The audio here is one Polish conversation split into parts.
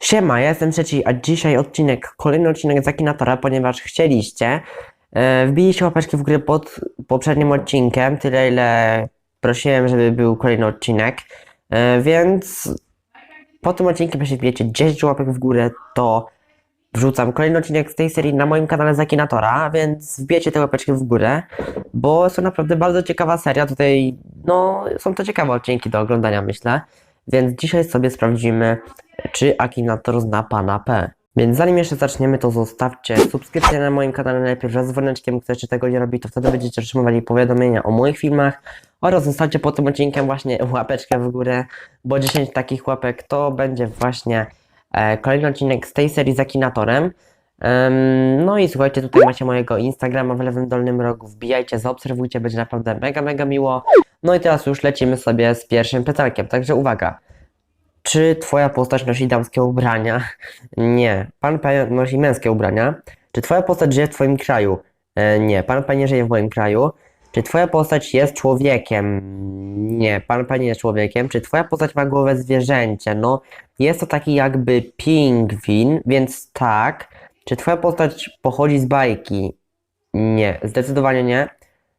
Siema, ja jestem trzeci, a dzisiaj odcinek, kolejny odcinek z Akinatora, ponieważ chcieliście. E, wbiliście łapeczki w górę pod poprzednim odcinkiem, tyle ile prosiłem, żeby był kolejny odcinek. E, więc po tym odcinku, jeśli wbijecie 10 łapek w górę, to wrzucam kolejny odcinek z tej serii na moim kanale z Akinatora, więc wbijecie te łapeczki w górę, bo to naprawdę bardzo ciekawa seria. Tutaj, no, są to ciekawe odcinki do oglądania, myślę. Więc dzisiaj sobie sprawdzimy, czy Akinator zna pana P. Więc zanim jeszcze zaczniemy, to zostawcie subskrypcję na moim kanale najpierw wraz z dzwoneczkiem, kto jeszcze tego nie robi, to wtedy będziecie otrzymywali powiadomienia o moich filmach oraz zostawcie pod tym odcinkiem właśnie łapeczkę w górę, bo 10 takich łapek to będzie właśnie e, kolejny odcinek z tej serii z Akinatorem. Em, no i słuchajcie, tutaj macie mojego Instagrama w lewym dolnym rogu, wbijajcie, zaobserwujcie, będzie naprawdę mega, mega miło. No i teraz już lecimy sobie z pierwszym pytaniem, także uwaga. Czy twoja postać nosi damskie ubrania? Nie. Pan P nosi męskie ubrania. Czy twoja postać żyje w twoim kraju? E, nie. Pan P nie żyje w moim kraju. Czy twoja postać jest człowiekiem? Nie. Pan P nie jest człowiekiem. Czy twoja postać ma głowę zwierzęcia? No, jest to taki jakby pingwin, więc tak. Czy twoja postać pochodzi z bajki? Nie. Zdecydowanie nie.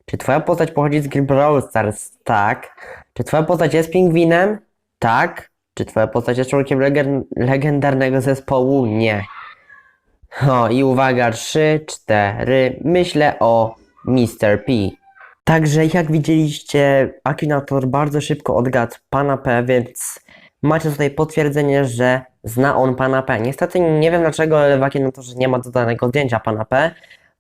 Czy twoja postać pochodzi z gry Stars? Tak. Czy twoja postać jest pingwinem? Tak. Czy twoja postać jest członkiem legen- legendarnego zespołu? Nie. O, i uwaga, 3, 4. Myślę o Mr. P. Także jak widzieliście, Akinator bardzo szybko odgadł pana P, więc macie tutaj potwierdzenie, że zna on pana P. Niestety nie wiem dlaczego, ale w Akinatorze nie ma dodanego zdjęcia pana P.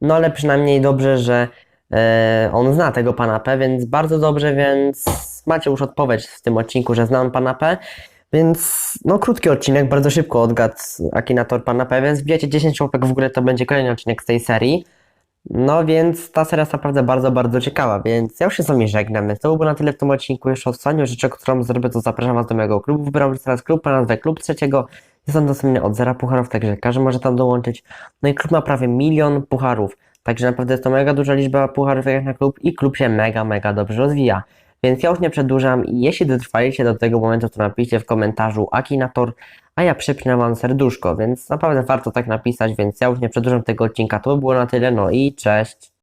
No ale przynajmniej dobrze, że e, on zna tego pana P, więc bardzo dobrze, więc macie już odpowiedź w tym odcinku, że zna on pana P. Więc no krótki odcinek, bardzo szybko odgadł Akinator pana P, więc wbijecie 10 łapek w górę, to będzie kolejny odcinek z tej serii. No więc ta seria jest naprawdę bardzo, bardzo ciekawa, więc ja już się z wami żegnam, to by było na tyle w tym odcinku. Jeszcze ostatnią rzeczą, którą zrobię, to zapraszam was do mojego klubu. Wybrałem teraz klub na nazwę Klub Trzeciego. Jest on dostępny od zera pucharów, także każdy może tam dołączyć. No i klub ma prawie milion pucharów, także naprawdę jest to mega duża liczba pucharów jak na klub i klub się mega, mega dobrze rozwija. Więc ja już nie przedłużam jeśli dotrwaliście do tego momentu, to napiszcie w komentarzu Akinator, a ja przypinam wam serduszko, więc naprawdę warto tak napisać, więc ja już nie przedłużam tego odcinka, to by było na tyle, no i cześć!